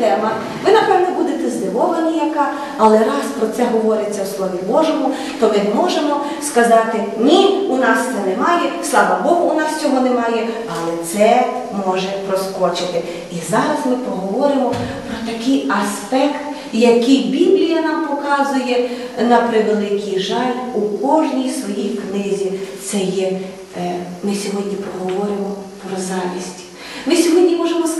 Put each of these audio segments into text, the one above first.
тема. Ви, напевно, будете здивовані, яка, але раз про це говориться в Слові Божому, то ми можемо сказати, ні, у нас це немає, слава Богу, у нас цього немає, але це може проскочити. І зараз ми поговоримо про такий аспект, який Біблія нам показує на превеликий жаль у кожній своїй книзі. Це є, е, ми сьогодні поговоримо про завість. Ми сьогодні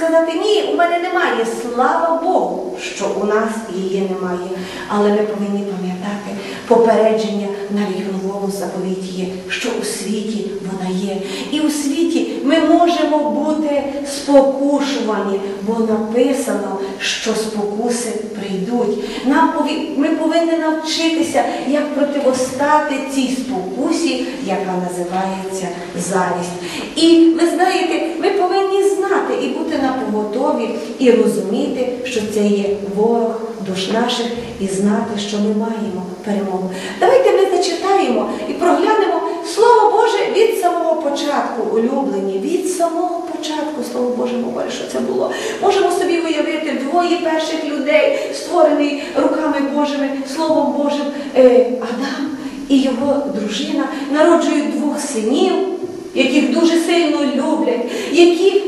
сказати, ні, у мене немає. Слава Богу, що у нас її немає. Але ми повинні пам'ятати попередження навіть в новому заповіті є, що у світі вона є. І у світі ми можемо бути спокушувані, бо написано, що спокуси прийдуть. Нам ми повинні навчитися, як противостати цій спокусі, яка називається завість. І ви знаєте, ми повинні знати і бути на поготові, і розуміти, що це є ворог душ наших, і знати, що ми маємо перемогу. Давайте ми зачитаємо і проглянемо Слово Боже від самого початку, улюблені, самого початку Слово Боже говорить, що це було. Можемо собі уявити двоє перших людей, створений руками Божими, Словом Божим, е, Адам і його дружина народжують двох синів, яких дуже сильно люблять, які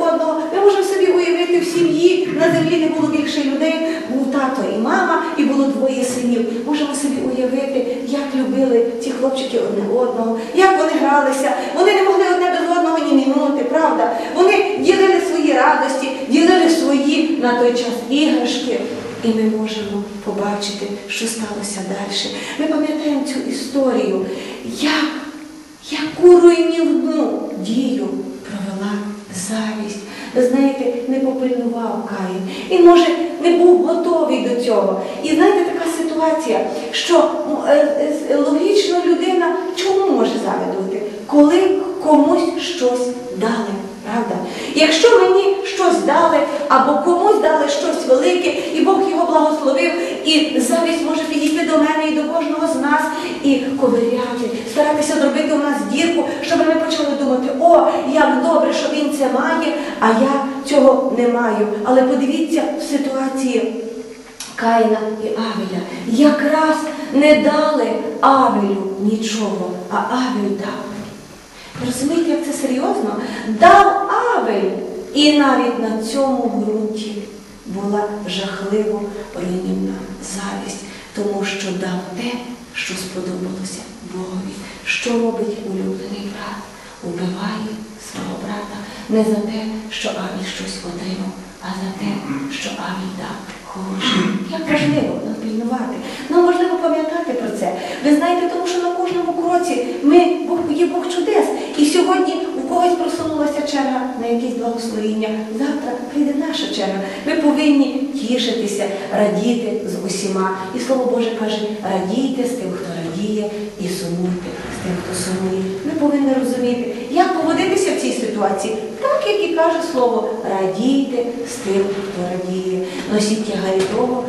одного. Ми можемо собі уявити в сім'ї на землі не було більше людей, був тато і мама, і було двоє синів. Можемо собі уявити, як любили ці хлопчики одне одного, як вони гралися. Вони не могли одне без одного ні минути, правда? Вони ділили свої радості, ділили свої на той час іграшки. І ми можемо побачити, що сталося далі. Ми пам'ятаємо цю історію, як, яку руйнівну дію знаєте, не попильнував Каїн. Він, може, не був готовий до цього. І знаєте, така ситуація, що м, е, е, логічно людина чому може завидувати? Коли комусь щось дали. Правда? Якщо мені щось дали, або комусь дали щось велике, і Бог його благословив, і завість може підійти до мене і до кожного з нас і ковиряти, старатися зробити у нас дірку, щоб ми почали думати, о, як добре, що він це має, а я цього не маю. Але подивіться в ситуації Каїна і Авеля. Якраз не дали Авелю нічого, а Авель дав. Розумієте, як це серйозно? Дав Авель. І навіть на цьому ґрунті була жахливо руйнівна завість, тому що дав те, що сподобалося Богові. Що робить улюблений брат? Убиває свого брата не за те, що Авель щось отримав, а за те, що Авель дав хороше. Як важливо нам пильнувати. Нам важливо пам'ятати про це. Ви знаєте, тому що на кожному кроці ми Бог є Бог чудес. І сьогодні когось просунулася черга на якесь благословіння. Завтра прийде наша черга. Ми повинні тішитися, радіти з усіма. І слово Боже каже, радійте з тим, хто радіє, і сумуйте з тим, хто сумує. Ми повинні розуміти, як поводитися в цій ситуації. Так, як і каже слово, радійте з тим, хто радіє. Носіть тягарі того,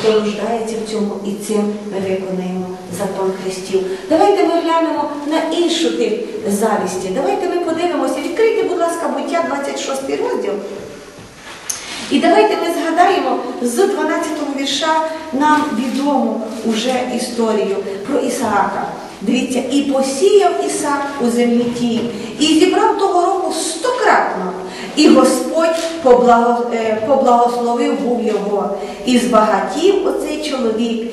хто нуждається в цьому, і цим ми виконаємо закон Христів. Давайте ми глянемо на іншу тип завісті. Давайте ми подивимося. Відкрийте, будь ласка, буття 26 розділ. І давайте ми згадаємо з 12-го вірша нам відому уже історію про Ісаака. Дивіться, і посіяв Ісаак у землі тій, і зібрав того року стократно. І Господь е, поблагословив був його, і збагатів оцей чоловік,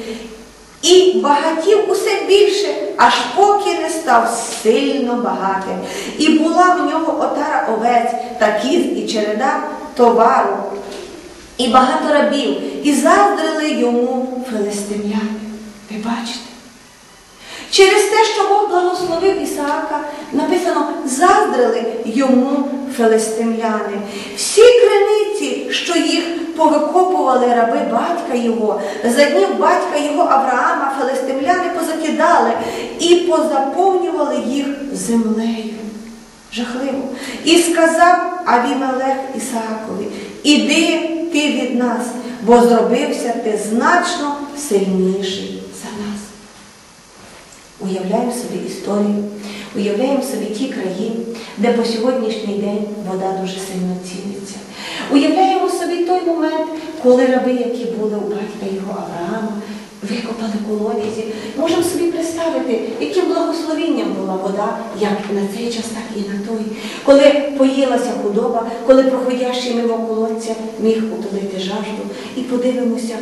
і багатів усе більше, аж поки не став сильно багатим. І була в нього отара овець, та кіз і череда товару, і багато рабів, і заздрили йому филистимляни. Ви бачите? Через те, що Бог благословив Ісаака, написано, заздрили йому филистимляни. Всі криниці, що їх повикопували раби батька його, за днів батька його Авраама, филистимляни позакидали і позаповнювали їх землею. Жахливо. І сказав Авімелех Ісаакові, іди ти від нас, бо зробився ти значно сильніший. Уявляємо собі історію. Уявляємо собі ті краї, де по сьогоднішній день вода дуже сильно ціниться. Уявляємо собі той момент, коли раби, які були у батька його Авраама, викопали колодязі. Можемо собі представити, яким благословенням була вода, як на цей час, так і на той. Коли поїлася худоба, коли проходящий мимо колодця міг утолити жажду. І подивимося,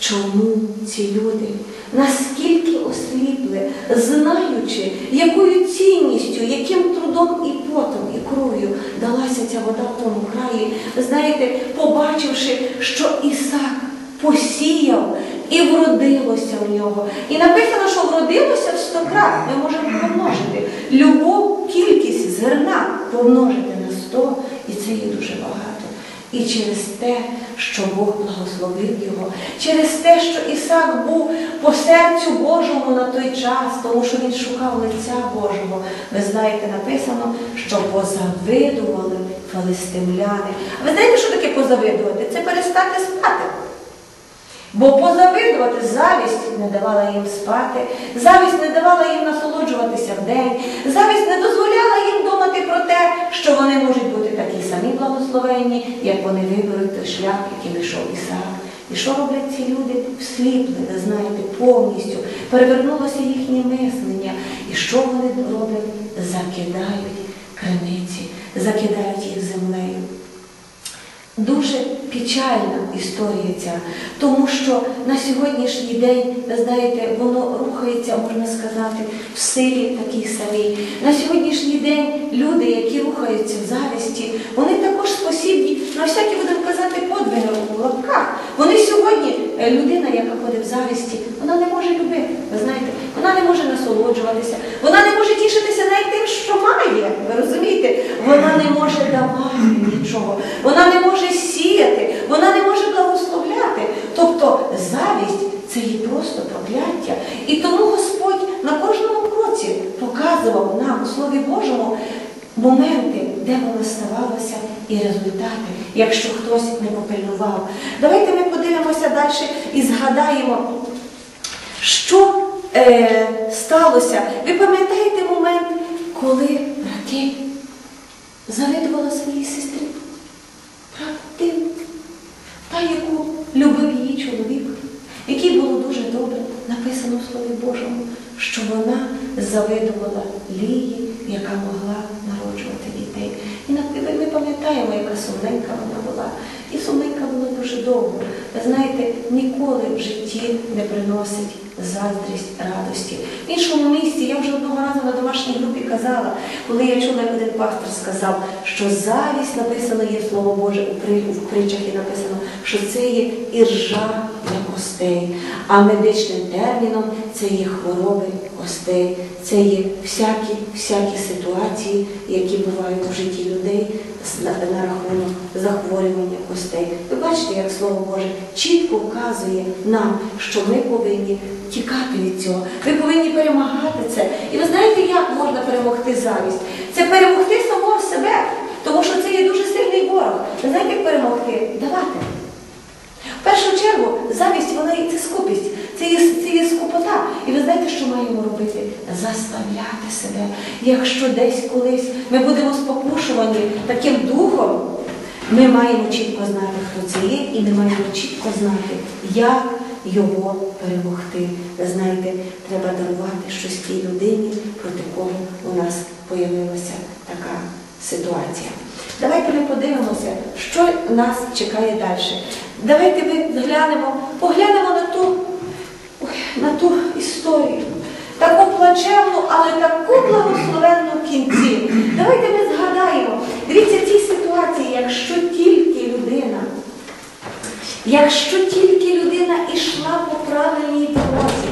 чому ці люди наскільки осліпли, знаючи, якою цінністю, яким трудом і потом, і кров'ю далася ця вода в тому краї, знаєте, побачивши, що Ісак посіяв і вродилося в нього. І написано, що вродилося в сто крат. Ми можемо помножити. Любу кількість зерна помножити на сто, і це є дуже багато. І через те, що Бог благословив його, через те, що Ісак був по серцю Божому на той час, тому що він шукав лиця Божого. Ви знаєте, написано, що позавидували филистимляни. А ви знаєте, що таке позавидувати? Це перестати спати. Бо позавидувати завість не давала їм спати, завість не давала їм насолоджуватися в день, завість не дозволяла їм думати про те, що вони можуть бути такі самі благословенні, як вони виберуть той шлях, яким йшов Ісаак. І що роблять ці люди? Всліпли, ви знаєте, повністю перевернулося їхнє мислення. І що вони роблять? Закидають криниці, закидають їх землею. Дуже печальна історія ця, тому що на сьогоднішній день, знаєте, воно рухається, можна сказати, в силі такій самій. На сьогоднішній день люди, які рухаються в завісті, вони також спосібні на всякі, будемо казати, подвиги у лапках. Вони сьогодні, е, людина, яка ходить в завісті, вона не може любити. Ви знаєте, вона не може насолоджуватися, вона не може тішитися навіть тим, що має. Ви розумієте? Вона не може давати нічого, вона не може сіяти, вона не може благословляти. Тобто завість це є просто прокляття. І тому Господь на кожному кроці показував нам у Слові Божому моменти, де воно ставалося, і результати, якщо хтось не попильнував. Давайте ми подивимося далі і згадаємо, що е, сталося. Ви пам'ятаєте момент, коли Ракель завидувала своїй сестрі? Та, яку любив її чоловік, який було дуже добре, написано в Слові Божому, що вона завидувала Лії, яка могла народжувати дітей. І ми пам'ятаємо, яка сумненька вона була. І сумненька була дуже довго. Ви знаєте, ніколи в житті не приносить заздрість радості. В іншому місці я вже одного разу на домашній групі казала, коли я чула, як один пастор сказав, що завість написано є Слово Боже у притчах і написано, що це є іржа для костей, а медичним терміном це є хвороби костей, це є всякі, всякі ситуації, які бувають у житті людей на, рахунок захворювання костей. Ви бачите, як Слово Боже чітко вказує нам, що ми повинні тікати від цього. Ми повинні перемагати це. І ви знаєте, як можна перемогти завість? Це перемогти самого себе, тому що це є дуже сильний ворог. Ви знаєте, як перемогти? Давати. В першу чергу завість вона є це скупість, це є, це є скупота. І ви знаєте, що маємо робити? Заставляти себе. Якщо десь колись ми будемо спокушувані таким духом, ми маємо чітко знати, хто це є, і ми маємо чітко знати, як його перемогти. Знаєте, треба дарувати щось тій людині, проти кого у нас появилася така ситуація. Давайте ми подивимося, що нас чекає далі. Давайте ми глянемо, поглянемо на ту, на ту історію. Таку плачевну, але таку благословенну в кінці. Давайте ми згадаємо. Дивіться ці ситуації, якщо тільки людина, якщо тільки людина йшла по правильній дорозі,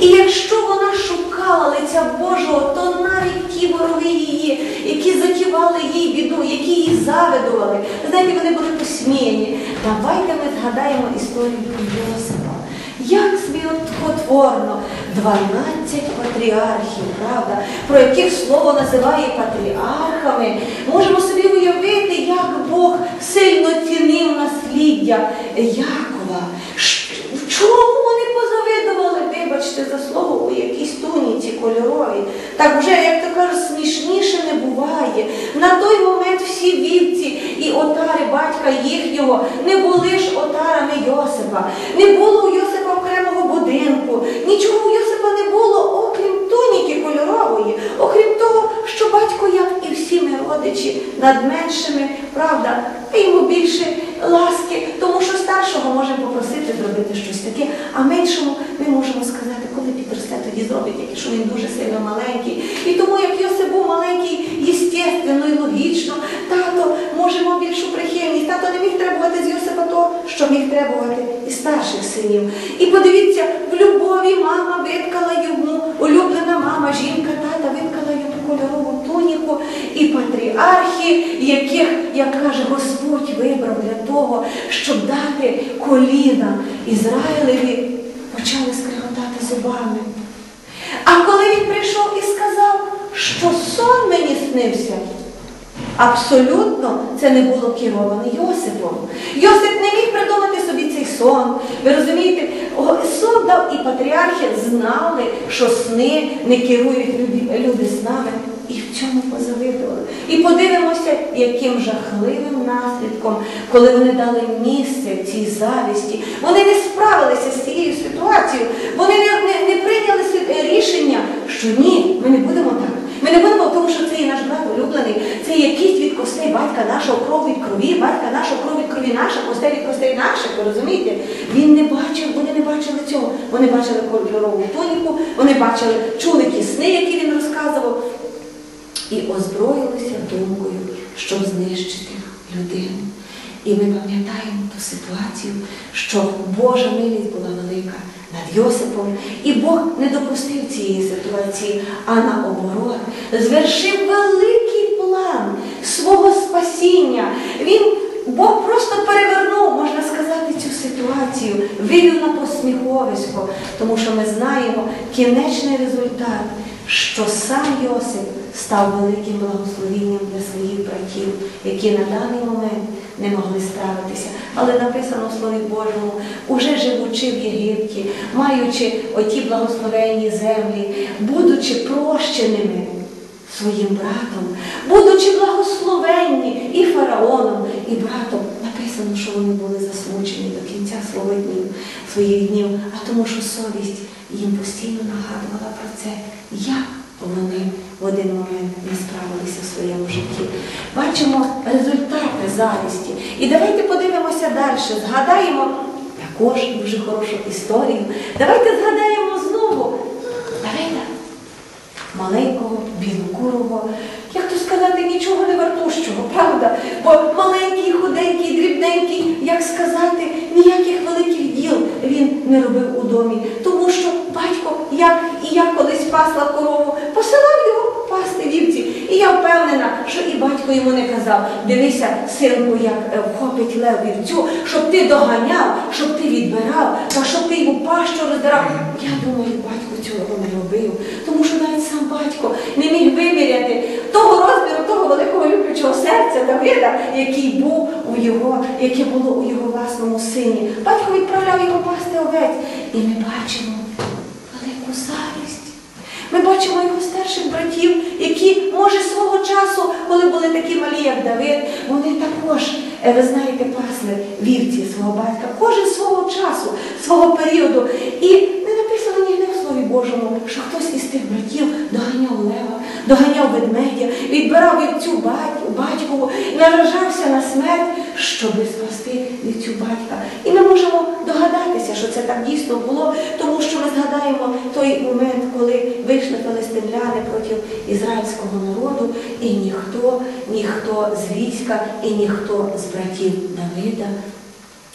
і якщо вона шукала лиця Божого, то навіть ті вороги її, які затівали їй біду, які її завидували, знаєте, вони були посміяні. Давайте ми згадаємо історію Йосипа. Як сміхотворно 12 патріархів, правда, про яких слово називає патріархами. Можемо собі уявити, як Бог сильно цінив насліддя Якова. Чому вони позавидували, вибачте? за слово, у якійсь туніці кольоровій. Так вже, як то кажуть, смішніше не буває. На той момент всі вівці і отари батька їхнього не були ж отарами Йосипа. Не було у Йосипа окремого будинку. Нічого у Йосипа не було, окрім туніки кольорової, окрім того, що батько, як і всі ми родичі, над меншими, правда, а йому більше ласки, тому що старшого можемо попросити зробити щось таке, а меншому ми можемо сказати, коли підросте, тоді зробить, якщо він дуже сильно маленький. І тому, як Йосип був маленький, естественно і логічно, тато можемо більшу прихильність. Тато не міг требувати з Йосипа того, що міг требувати і старших синів. І подивіться, в любові мама виткала йому, улюблена мама, жінка, тата виткала йому кольорову туніку і патріархи, яких, як каже Господь, вибрав для того, щоб дати коліна Ізраїлеві, почали скриготати зубами. А коли він прийшов і сказав, що сон мені снився, абсолютно це не було керовано Йосипом. Йосип не міг придумати собі цей сон. Ви розумієте, сон дав і патріархи знали, що сни не керують люди, люди снами. І в цьому позавидували. І подивимося, яким жахливим наслідком, коли вони дали місце цій завісті. Вони не справилися з цією ситуацією. Вони не, не, не прийняли си- рішення, що ні, ми не будемо так. Ми не будемо, тому що це є наш брат улюблений, це є кість від костей батька нашого, кров від крові, батька нашого, кров від крові наших, костей від костей наших, ви розумієте? Він не бачив, вони не бачили цього. Вони бачили кольорову тоніку, вони бачили, чули ті сни, які він розказував, і озброїлися думкою, щоб знищити людину. І ми пам'ятаємо ту ситуацію, що Божа милість була велика над Йосипом, і Бог не допустив цієї ситуації, а наоборот, звершив великий план свого спасіння. Він Бог просто перевернув, можна сказати, цю ситуацію, вивів на посміховисько, тому що ми знаємо кінечний результат, що сам Йосип став великим благословенням для своїх братів, які на даний момент не могли справитися. Але написано в Слові Божому, уже живучи в Єгипті, маючи оті благословенні землі, будучи прощеними своїм братом, будучи благословенні і фараоном, і братом, написано, що вони були засмучені до кінця свого днів, своїх днів, а тому, що совість їм постійно нагадувала про це, вони в один момент не справилися в своєму житті. Бачимо результати завісті. І давайте подивимося далі, згадаємо також дуже хорошу історію. Давайте згадаємо знову Давида маленького, білокурого, як то сказати, нічого не вартущого, правда? Бо маленький, худенький, дрібненький, як сказати, ніяких великих діл він не робив у домі. Тому що батько, як і я колись пасла корову, посилав його пасти вівці. І я впевнена, що і батько йому не казав, дивися, синку, як е, вхопить лев вівцю, щоб ти доганяв, щоб ти відбирав, та щоб ти йому пащу роздирав. Я думаю, батько цього не робив, тому що навіть сам батько не міг виміряти того розміру, того великого люблячого серця Давида, який був у його, яке було у його власному сині. Батько відправляв його пасти овець. І ми бачимо велику завість. Ми бачимо його старших братів, які, може, свого часу, коли були такі малі, як Давид, вони також, е, ви знаєте, пасли вівці свого батька, кожен свого часу, свого періоду. І не написано ніде в Слові Божому, що хтось із тих братів доганяв лева, доганяв ведмедя, відбирав вівцю батьку, батькову, наражався на смерть, щоби спасти вівцю батька. І ми можемо догадатися, що це так дійсно було, тому що ми згадаємо той момент, коли вийшли филистимляни проти ізраїльського народу, і ніхто, ніхто з війська, і ніхто з братів Давида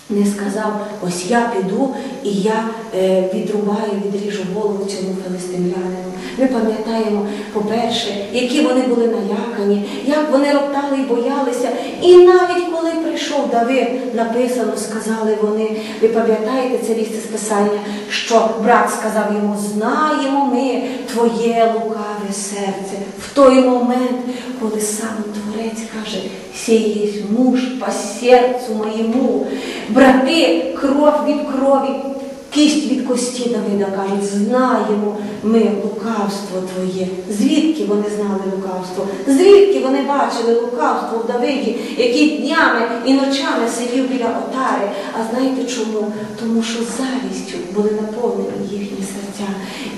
не сказав, ось я піду і я е, відрубаю, відріжу голову цьому филистимлянину. Ми пам'ятаємо, по-перше, які вони були налякані, як вони роптали і боялися. І навіть коли прийшов Давид, написано, сказали вони, ви пам'ятаєте це місце з Писання, що брат сказав йому, знаємо ми твоє лукаве серце. В той момент, коли сам Творець каже, сей муж по серцю моєму, брати, кров від крові. кість від кості Давида кажуть, знаємо ми лукавство Твоє. Звідки вони знали лукавство? Звідки вони бачили лукавство в Давиді, який днями і ночами сидів біля отари? А знаєте чому? Тому що завістю були наповнені їхні серця.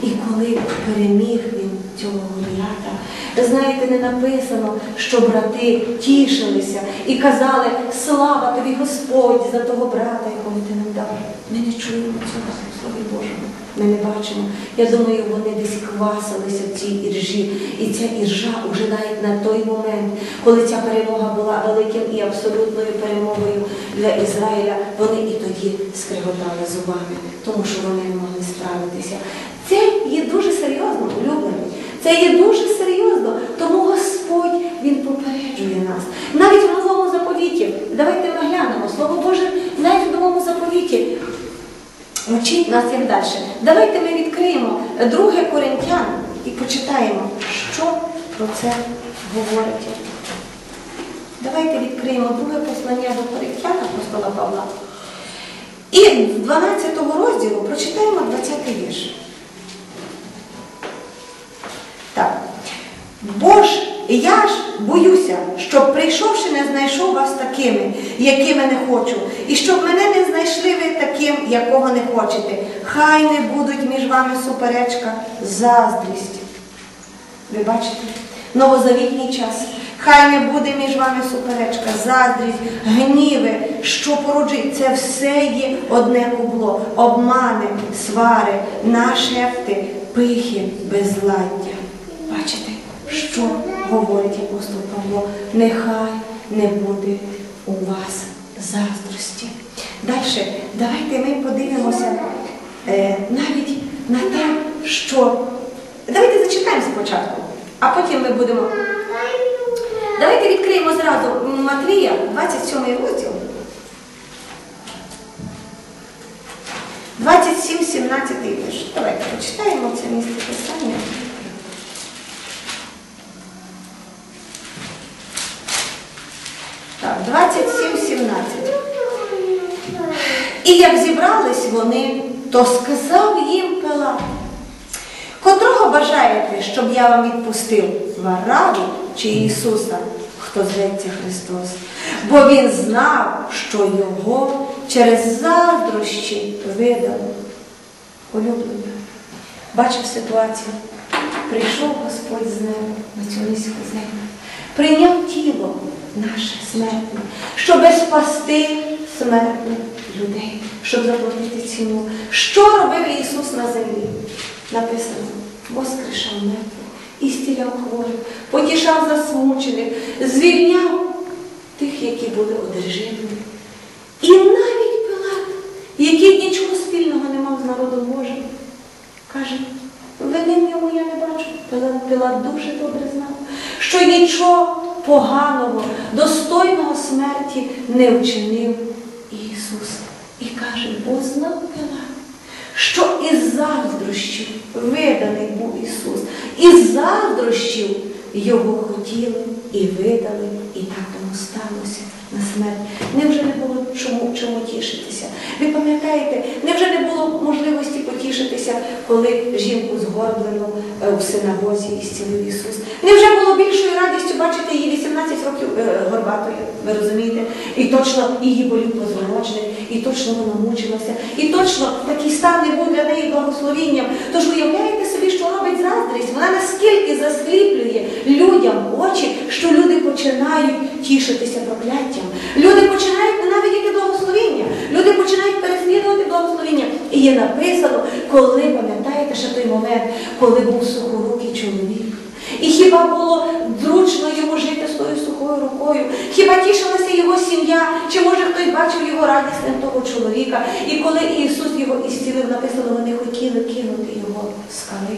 І коли переміг він цього Голіата, ви знаєте, не написано, що брати тішилися і казали, слава тобі Господь за того брата, якого ти нам дав. Ми не чуємо цього Слові Божому. Ми не бачимо. Я думаю, вони десь квасилися в цій іржі. І ця іржа вже навіть на той момент, коли ця перемога була великим і абсолютною перемогою для Ізраїля, вони і тоді скриготали зубами, тому що вони не могли справитися. Це є дуже серйозно, улюблені. Це є дуже серйозно, тому Господь Він попереджує нас. Навіть в новому заповіті. Давайте ми глянемо. Слово Боже, навіть в новому заповіті. Вчить нас як далі. Давайте ми відкриємо 2 Коринтян і почитаємо, що про це говорить. Давайте відкриємо друге послання до Коринтян апостола Павла. І з 12 розділу прочитаємо 20 вірш. Так. Ж я ж боюся, щоб прийшовши, не знайшов вас такими, якими не хочу, і щоб мене не знайшли ви таким, якого не хочете. Хай не будуть між вами суперечка, заздрість. Ви бачите? Новозавітній час. Хай не буде між вами суперечка, заздрість, гніви, що породжують це все є одне кубло, обмани, свари, нашепти, пихи, безладдя. Бачите, що говорить апостол Павло? Нехай не буде у вас заздрості. Далі, давайте ми подивимося е, навіть на те, що. Давайте зачитаємо спочатку, а потім ми будемо. Давайте відкриємо зразу Матвія, 27 розділ. 27, 17 вірш. Давайте почитаємо це місце писання. Так, 27, 17. І як зібрались вони, то сказав їм Пилат, котрого бажаєте, щоб я вам відпустив Вараву чи Ісуса, хто зветься Христос? Бо він знав, що його через заздрощі видали. Улюблення. Бачив ситуацію. Прийшов Господь з неба на цю низьку землю, прийняв тіло наше смертне, щоб спасти смертних людей, щоб заплатити ціну. Що робив Ісус на землі? Написано, воскрешав мертвих, ісціляв хворих, потішав засмучених, звільняв тих, які були одержимими. І навіть Пилат, який нічого спільного не мав з народом Божим, каже, вини в ньому я не бачу. Пилат, Пилат дуже добре знав, що нічого поганого, достойного смерті не вчинив Ісус. І каже, бо знав Пилат, що із заздрощів виданий був Ісус. Із заздрощів його хотіли і видали, і так тому сталося на смерть. Невже не було чому, чому тішитися? Ви пам'ятаєте, невже не було можливості потішитися, коли жінку згорблену е, в синагозі ісцілив Ісус? Невже було більшою радістю бачити її 18 років е, горбатою, ви розумієте? І точно її болів позвоночник, і точно вона мучилася, і точно такий стан не був для неї благословінням. Тож уявляєте собі, що робить заздрість? Вона наскільки засліплює людям очі, що люди починають тішитися прокляттям. Люди починають ненавидіти благословіння. Благословіння. І є написано, коли, пам'ятаєте, ще той момент, коли був сухорукий чоловік. І хіба було зручно йому жити з тою сухою рукою? Хіба тішилася його сім'я? Чи може хтось бачив його радісним того чоловіка? І коли Ісус його ісцілив, написано, вони хотіли кинути його в скали.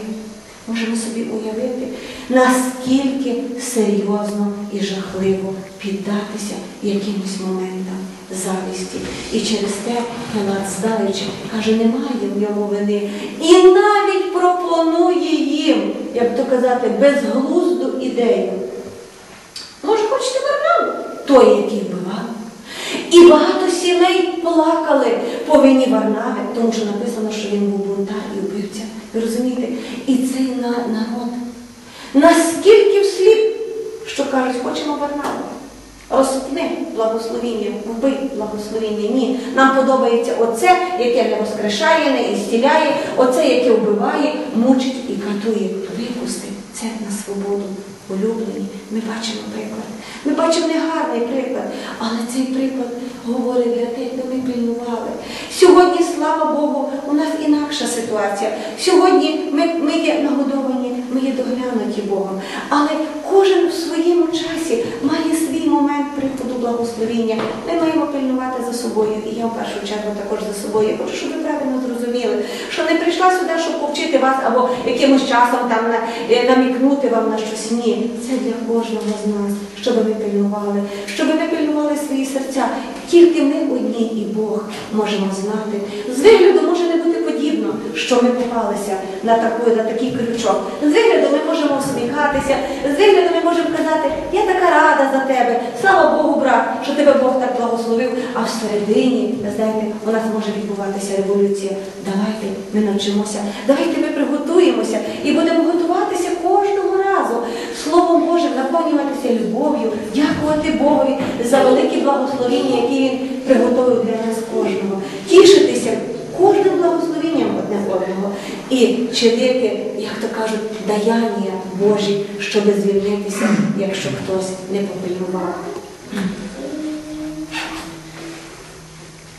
Можемо собі уявити, наскільки серйозно і жахливо піддатися якимось моментам завісті. І через те Пилат здаючи, каже, немає в ньому вини. І навіть пропонує їм, як то казати, безглузду ідею. Може, хочете Варнаву? Той, який вбивав. І багато сімей плакали по вині Варнави, тому що написано, що він був бунтар і вбивця. Ви розумієте? І цей на- народ наскільки всліп, що кажуть, хочемо Варнаву. Розпни благословіння, вбий благословіння. Ні. Нам подобається оце, яке не воскрешає, не ісціляє, оце, яке вбиває, мучить і катує. Випусти це на свободу. Улюблені. Ми бачимо приклад. Ми бачимо негарний приклад, але цей приклад говорить для тих, де ми пильнували. Сьогодні, слава Богу, у нас інакша ситуація. Сьогодні ми, ми є нагодовані, ми є доглянуті Богом. Але кожен в своєму часі має свій момент приходу благословіння. Ми маємо пильнувати за собою. І я в першу чергу також за собою. Я хочу, щоб ви правильно зрозуміли, що не прийшла сюди, щоб повчити вас або якимось часом там е, намікнути вам на щось. Ні, це для кожного з нас, щоб ми пильнували, щоб ми пильнували свої серця. Тільки ми одні і Бог можемо знати. З вигляду може що ми попалися на, таку, на такий крючок. З вигляду ми можемо усміхатися, з вигляду ми можемо казати, я така рада за тебе, слава Богу, брат, що тебе Бог так благословив. А всередині, знаєте, у нас може відбуватися революція. Давайте ми навчимося, давайте ми приготуємося і будемо готуватися кожного разу. Словом Божим наповнюватися любов'ю, дякувати Богові за великі благословіння, які Він приготовив для нас кожного. Тішитися благословенням і чинити, як то кажуть, даяння Божі, щоб звільнитися, якщо хтось не попильнував.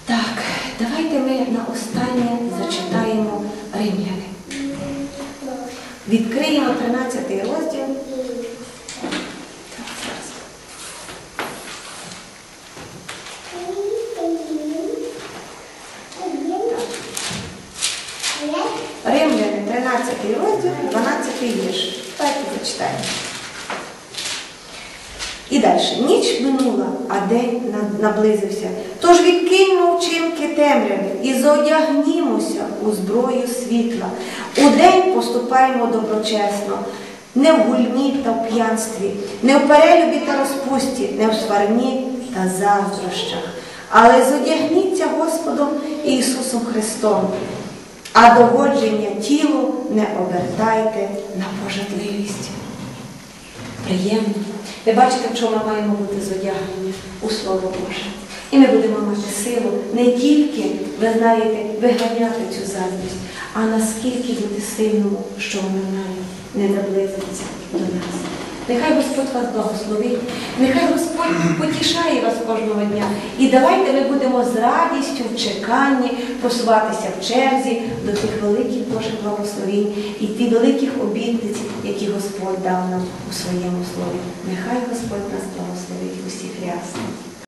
Так, давайте ми на останнє зачитаємо римляни. Відкриємо 13 розділ. Так, зараз. Римляни, 13 розділ, 12 вірш. Давайте зачитаємо. І далі. Ніч минула, а день на- наблизився. Тож відкиньмо вчинки темряви і зодягнімося у зброю світла. У день поступаємо доброчесно, не в гульні та в п'янстві, не в перелюбі та розпусті, не в сварні та заздрощах. Але зодягніться Господом Ісусом Христом, а догодження тілу не обертайте на пожадливість. Приємно. Ви бачите, в чому маємо бути зодягнені у Слово Боже. І ми будемо мати силу не тільки, ви знаєте, виганяти цю задність, а наскільки бути сильному, що вона не наблизиться до нас. Нехай Господь вас благословить, нехай Господь потішає вас кожного дня. І давайте ми будемо з радістю в чеканні просуватися в черзі до тих великих Божих благословень і тих великих обітниць, які Господь дав нам у своєму слові. Нехай Господь нас благословить усіх рясно.